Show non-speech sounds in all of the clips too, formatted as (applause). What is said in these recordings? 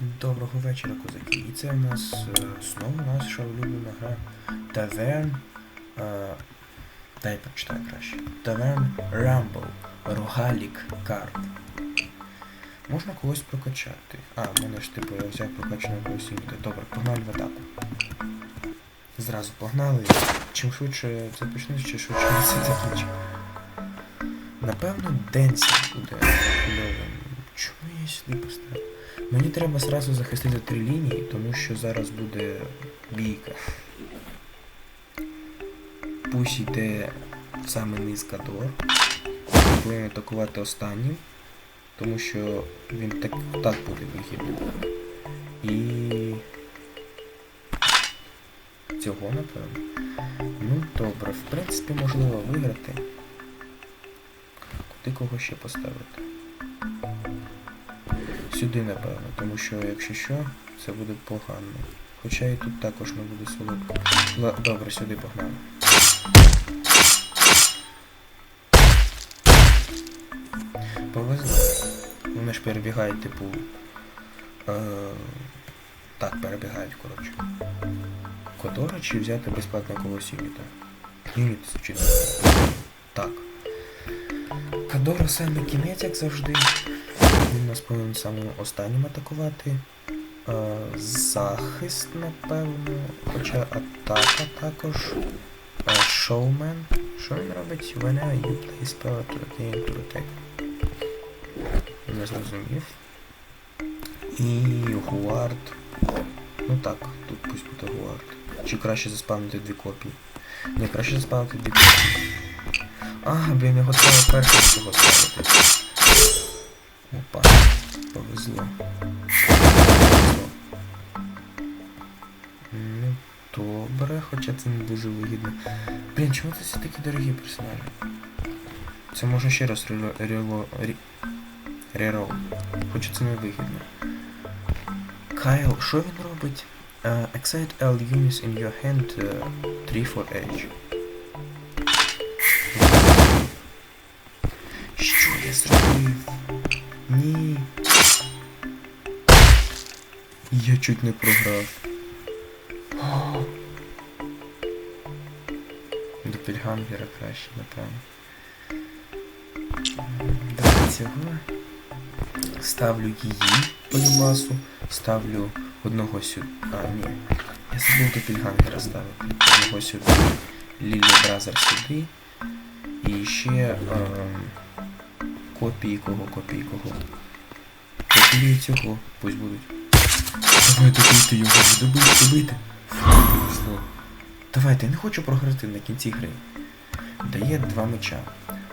Доброго вечора, козаки. І це в нас е, знову наша улюблена гра Tavern. Е, дай прочитаю краще. Tavern Rumble. Рогалік карт. Можна когось прокачати. А, в мене ж типу я взяв прокачаного когось. Добре, погнали в атаку. Зразу погнали. Чим швидше це почнеться, чим швидше це закінчимо. Напевно, Денсі буде кльовим. Чому я сюди поставив? Мені треба зразу захистити три лінії, тому що зараз буде бійка. Пусть йде саме низ Кадор. Повинен атакувати останнім, тому що він так, так буде вигідним. І цього, напевно. Ну, добре, в принципі, можливо виграти. Куди кого ще поставити? Сюди, напевно, тому що, якщо що, це буде погано. Хоча і тут також не буде солодко. Ла- Добре, сюди погнали. Повезло. Вони ж перебігають, типу. Е, так, перебігають, коротше. Кодора чи взяти безплатно когось юніта? Юніт чи Так. Кадора саме кінець, як завжди. Він нас повинен самим останнім атакувати. Е, захист, напевно. Хоча атака також. Е, шоумен. Що він робить? Whenever you play spell to gain to attack. Не зрозумів. І Гуард. Ну так, тут пусть буде Гуард. Чи краще заспавнити дві копії? Ні, краще заспавнити дві копії. А, блін, його треба першим цього Повезло. Ну, добре, хоча це не дуже вигідно. Блін, чому це всі такі дорогі персонажі? Це можна ще раз рі- рерол. Хоча це не вигідно. Кайл, що він робить? Uh, excite L units in your hand uh, 3 for edge. Що я зробив? Ні. Я чуть не програв. О! До Пільгангера краще, напевно. Давай цього. Ставлю її полюмасу. Ставлю одного сюди. А, ні. Я забув до Пільгангера ставити. Одного сюди. Лілі Бразер сюди. І ще ем, копії кого, копії кого. Копії цього, пусть будуть. Давай добийте його, добийте. Повезло. Давайте, я не хочу програти на кінці гри. Дає два меча.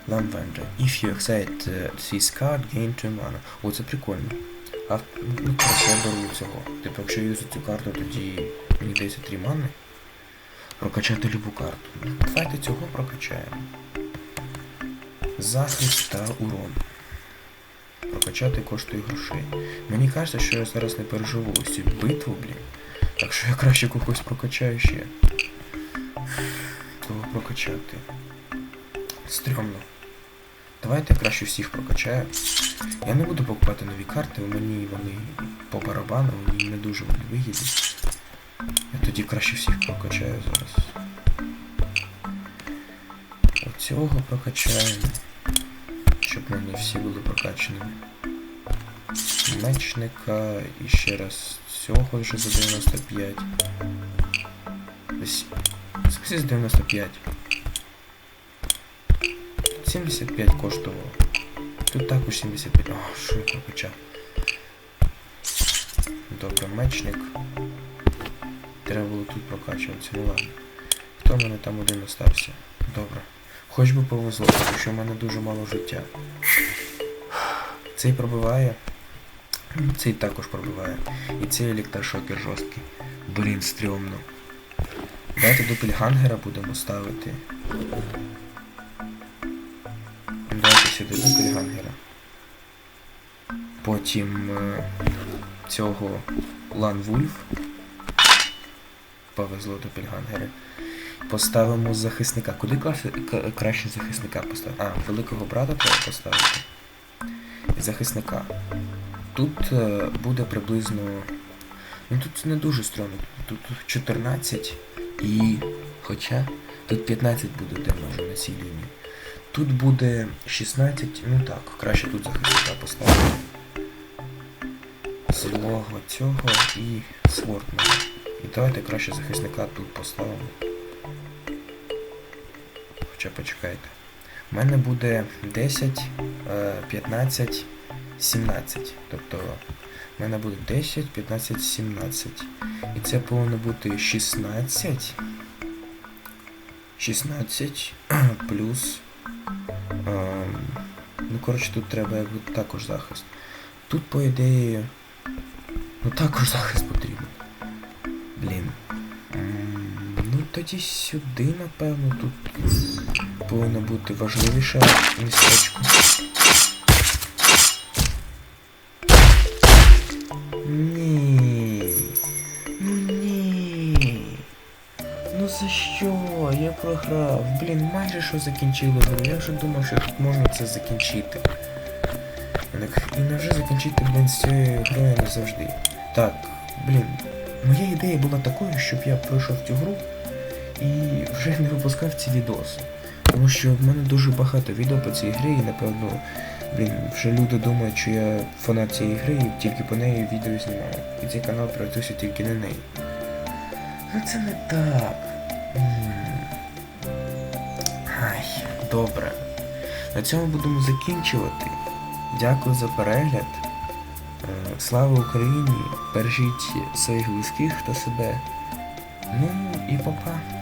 Ламвенджа. If you excite uh, this card, gain 2 mana. О, це прикольно. А ну, я беру цього. Типу, якщо я юзу цю карту, тоді мені дається 3 мани. Прокачати любу карту. Давайте цього прокачаємо. Захист та урон. Прокачати коштує грошей. Мені кажеться, що я зараз не переживу ось цю битву, блін. Так що я краще когось прокачаю ще. Кого прокачати? Стрьомно. Давайте я краще всіх прокачаю. Я не буду покупати нові карти, у мені вони по барабану, мені не дуже вони вигідні. Я тоді краще всіх прокачаю зараз. Оцього прокачаємо. Щоб вони всі були прокачаними. Мечника і ще раз цього вже за 95. Десь. Скажи, 95. 75 коштувало. Тут також 75. О, що я прокачав. Добре, мечник. Треба було тут прокачуватися, ну ладно. Хто в мене там один остався? Добре. Хоч би повезло, тому що в мене дуже мало життя. Цей пробиває. Цей також пробиває. І цей електрошокер жорсткий. Блін, стрьомно. Давайте до Пільгангера будемо ставити. Давайте сюди до Пільгангера. Потім е, цього Лан. Повезло до Пільгангера. Поставимо захисника. Куди краще захисника поставити? А, великого брата треба поставити. І захисника. тут е, буде приблизно. Ну тут не дуже стрьомно. Тут 14 і. Хоча тут 15 буде демеджу на цій лінії. Тут буде 16, ну так, краще тут захисника поставити. Злого цього і свортного. І давайте краще захисника тут поставимо. Хоча почекайте. У мене буде 10, е, 15, 17. Тобто в мене буде 10, 15, 17. І це повинно бути 16. 16 (clears throat) плюс. Ем, ну, коротше, тут треба також захист. Тут, по ідеї. Ну також захист потрібен. Тоді сюди, напевно, тут повинно бути важливіше містечко. Ні. Ну ні. Ну за що? Я програв. Блін, майже що закінчили гру. Я вже думав, що тут можна це закінчити. І невже закінчити, блін, з цією грою назавжди. Так, блін, моя ідея була такою, щоб я пройшов цю гру і вже не випускав ці відоси. Тому що в мене дуже багато відео по цій грі, і напевно, блін, вже люди думають, що я фанат цієї гри і тільки по неї відео знімаю. І цей канал працюється тільки на неї. Ну це не так. Ай, добре. На цьому будемо закінчувати. Дякую за перегляд. Е, Слава Україні! Бережіть своїх близьких та себе. Ну і па-па.